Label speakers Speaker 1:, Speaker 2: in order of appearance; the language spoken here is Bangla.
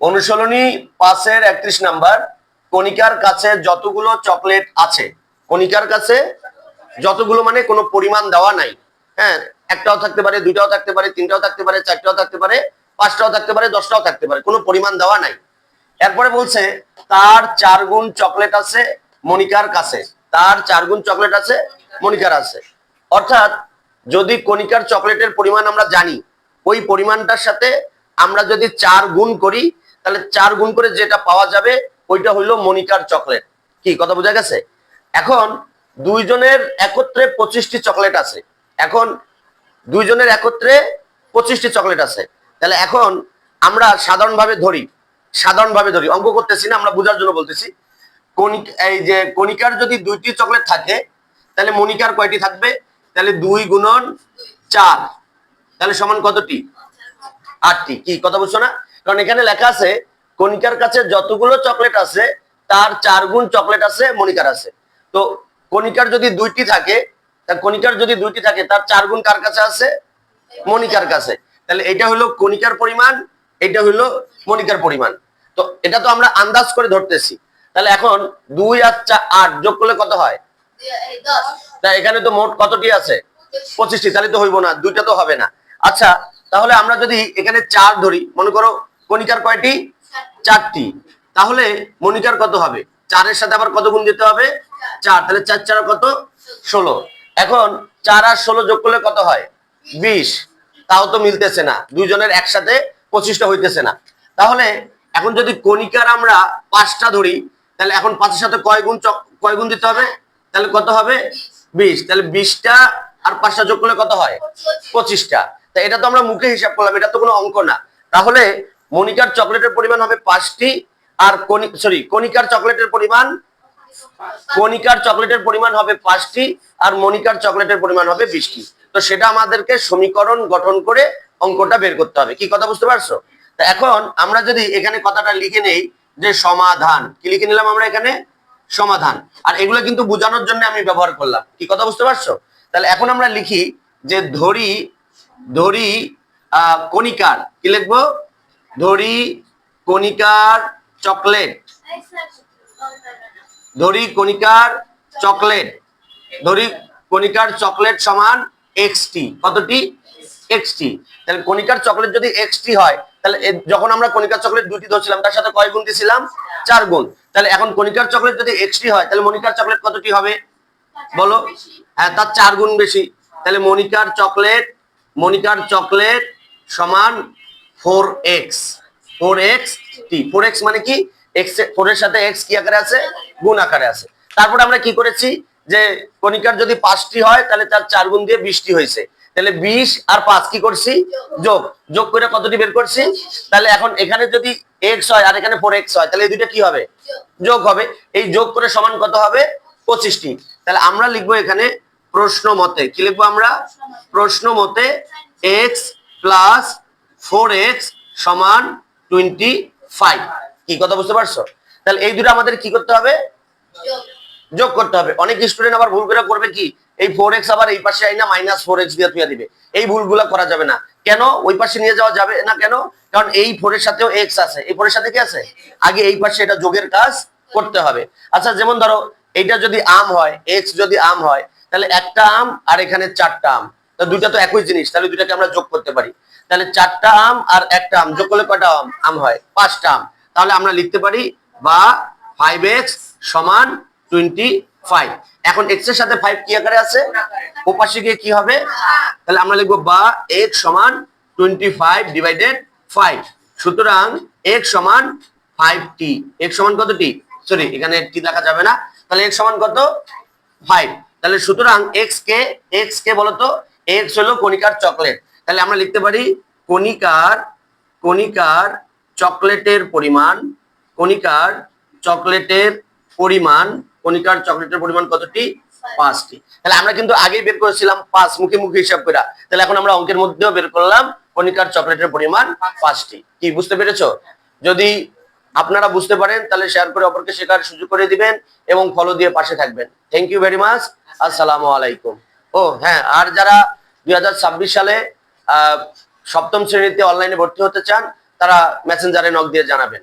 Speaker 1: অনুশীলনী পাঁচের একত্রিশ নাম্বার, কণিকার কাছে যতগুলো চকলেট আছে, কণিকার কাছে যতগুলো মানে কোনো পরিমাণ দেওয়া নাই হ্যাঁ একটাও থাকতে পারে, দুইটাও থাকতে পারে, তিনটাও থাকতে পারে, চারটাও থাকতে পারে, পাঁচটাও থাকতে পারে, দশটাও থাকতে পারে, কোনো পরিমাণ দেওয়া নাই। এরপরে বলছে, তার চার গুণ চকলেট আছে মনিকার কাছে। তার চার গুণ চকলেট আছে মনিকার আছে। অর্থাৎ যদি কণিকার চকলেটের পরিমাণ আমরা জানি, ওই পরিমাণটার সাথে আমরা যদি চার গুণ করি তাহলে চার গুণ করে যেটা পাওয়া যাবে, ওইটা হইল মনিকার চকলেট। কি, কথা বোঝা গেছে? এখন দুইজনের একত্রে পঁচিশটি চকলেট আছে। এখন দুইজনের একত্রে পঁচিশটি চকলেট আছে। তাহলে এখন আমরা সাধারণভাবে ধরি সাধারণভাবে ধরি, অঙ্ক করতেছি না, আমরা বোঝার জন্য বলতেছি। কণিক, এই যে কণিকার যদি দুইটি চকলেট থাকে, তাহলে মনিকার কয়টি থাকবে? তাহলে দুই গুণন চার। তাহলে সমান কতটি? আটটি। কি, কথা বুঝছ না? কারণ এখানে লেখা আছে, কণিকার কাছে যতগুলো চকলেট আছে, তার চার গুণ চকলেট আছে মনিকার আছে। তো কণিকার যদি দুইটি থাকে, তা কণিকার যদি দুইটি থাকে, তার চার গুণ কার কাছে আছে? মনিকার কাছে। তাহলে এটা হলো কণিকার পরিমাণ, এটা হলো মনিকার পরিমাণ। তো এটা তো আমরা আন্দাজ করে ধরতেছি। তাহলে এখন দুই আর চার আট যোগ করলে কত হয়? তা এখানে তো মোট কতটি আছে? পঁচিশটি। তাহলে তো হইব না, দুইটা তো হবে না। আচ্ছা তাহলে আমরা যদি এখানে চার ধরি, মনে করো কণিকার কয়টি? চারটি। তাহলে মনিকার কত হবে? চারের সাথে আবার কত গুণ দিতে হবে? চার। তাহলে চার চার কত? ষোলো। এখন চার আর ষোলো যোগ করলে কত হয়? বিশ। তাও তো মিলতেছে না। দুজনের একসাথে পঁচিশটা হইতেছে না। তাহলে এখন যদি কণিকার আমরা পাঁচটা ধরি, তাহলে এখন পাঁচের সাথে কয় গুণ কয় গুণ দিতে হবে? তাহলে কত হবে? বিশ। তাহলে বিশটা আর পাঁচটা যোগ করলে কত হয়? পঁচিশটা। তা এটা তো আমরা মুখে হিসাব করলাম, এটা তো কোনো অঙ্ক না। তাহলে মনিকার চকলেটের পরিমাণ হবে পাঁচটি আর সরি কণিকার চকলেটের পরিমাণ, কণিকার চকলেটের পরিমাণ হবে পাঁচটি আর মনিকার চকলেটের পরিমাণ হবে বিশটি। তো সেটা আমাদেরকে সমীকরণ গঠন করে অঙ্কটা বের করতে হবে। কি কথা বুঝতে পারছ? তা এখন আমরা যদি এখানে কথাটা লিখে নেই যে সমাধান। কি লিখে নিলাম আমরা এখানে? সমাধান। আর এগুলো কিন্তু বোঝানোর জন্য আমি ব্যবহার করলাম। কি কথা বুঝতে পারছ? তাহলে এখন আমরা লিখি যে ধরি ধরি কণিকার। কি লিখব? ধরি কণিকার চকলেট। ধরি কণিকার চকলেট। ধরি কণিকার চকলেট সমান এক্স টি। কতটি? এক্স টি। তাহলে কণিকার চকলেট যদি এক্স টি হয়, তাহলে যখন আমরা কণিকার চকলেট দুটি ধরছিলাম, তার সাথে কয় গুণ দিয়েছিলাম চার গুণ। তাহলে এখন কণিকার চকলেট যদি এক্স টি হয়, তাহলে মনিকার চকলেট কতটি হবে? বলো। হ্যাঁ তার চার গুণ বেশি। তাহলে মনিকার চকলেট মনিকার চকলেট সমান ফোর এক্স ফোর এক্স টি ফোর এক্স মানে কি? এক্স ফোর এর সাথে এক্স কি আকারে আছে? গুণ আকারে আছে। তারপর আমরা কি করেছি? যে কণিকার যদি পাঁচটি হয়, তাহলে তার চার গুণ দিয়ে বিশটি হয়েছে। তাহলে বিশ আর পাঁচ কি করছি? যোগ। যোগ করে কতটি বের করছি? তাহলে এখন এখানে যদি এক্স হয় আর এখানে ফোর এক্স হয়, তাহলে এই দুইটা কি হবে? যোগ হবে। এই যোগ করে সমান কত হবে? পঁচিশটি। তাহলে আমরা লিখব এখানে প্রশ্ন মতে। কি লিখব আমরা? প্রশ্ন মতে এক্স প্লাস ফোর এক্স সমান টোয়েন্টি ফাইভ। কি কথা বুঝতে পারছ? তাহলে এই দুটো আমাদের কি করতে হবে? যোগ করতে হবে। অনেক স্টুডেন্ট আবার ভুল করে করবে কি? এই ফোর এক্স আবার এই পাশে আইনা মাইনাস ফোর এক্স দিয়ে দিবে। এই ভুলগুলো করা যাবে না। কেন? ওই পাশে নিয়ে যাওয়া যাবে না কেন? কারণ এই ফোরের সাথেও এক্স আছে। এই ফোরের সাথে কি আছে? আগে এই পাশে এটা যোগের কাজ করতে হবে। আচ্ছা যেমন ধরো, এইটা যদি আম হয়, এক্স যদি আম হয়, তাহলে একটা আম আর এখানে চারটা আম। দুইটা তো একই জিনিস। তাহলে দুইটাকে আমরা যোগ করতে পারি। তাহলে চারটা আম আর একটা আম, যোগ করলে কয়টা আম? আম হয়। পাঁচটা আম। তাহলে আমরা লিখতে পারি বা ফাইভ এক্স সমান টোয়েন্টি ফাইভ এখন এক্সের সাথে ফাইভ কি আকারে আছে? ও পাশে গিয়ে কি হবে? তাহলে আমরা লিখব বা এক্স সমান টোয়েন্টি ফাইভ ডিভাইডেড ফাইভ সুতরাং এক্স সমান ফাইভ টি এক্স সমান কত টি সরি এখানে টি লেখা যাবে না। তাহলে এক্স সমান কত? ফাইভ তাহলে সুতরাং এক্স কে এক্স কে বলতো? এক্স হলো কণিকার চকলেট। তাহলে আমরা লিখতে পারি কণিকার কণিকার চকলেটের পরিমাণ, কণিকার চকলেটের পরিমাণ, কণিকার চকলেটের পরিমাণ কতটি? পাঁচটি। তাহলে আমরা কিন্তু আগেই বের করেছিলাম পাঁচ মুখে মুখে হিসাব করে তাহলে এখন আমরা অঙ্কের মধ্যেও বের করলাম কণিকার চকলেটের পরিমাণ পাঁচটি। কি, বুঝতে পেরেছ? যদি আপনারা বুঝতে পারেন, তাহলে শেয়ার করে অপরকে শেখার সুযোগ করে দিবেন এবং ফলো দিয়ে পাশে থাকবেন। থ্যাংক ইউ ভেরি মাচ আসসালামু আলাইকুম। ও হ্যাঁ আর যারা দুই হাজার ছাব্বিশ সালে সপ্তম শ্রেণীতে অনলাইনে ভর্তি হতে চান তারা মেসেঞ্জারে নক দিয়ে জানাবেন।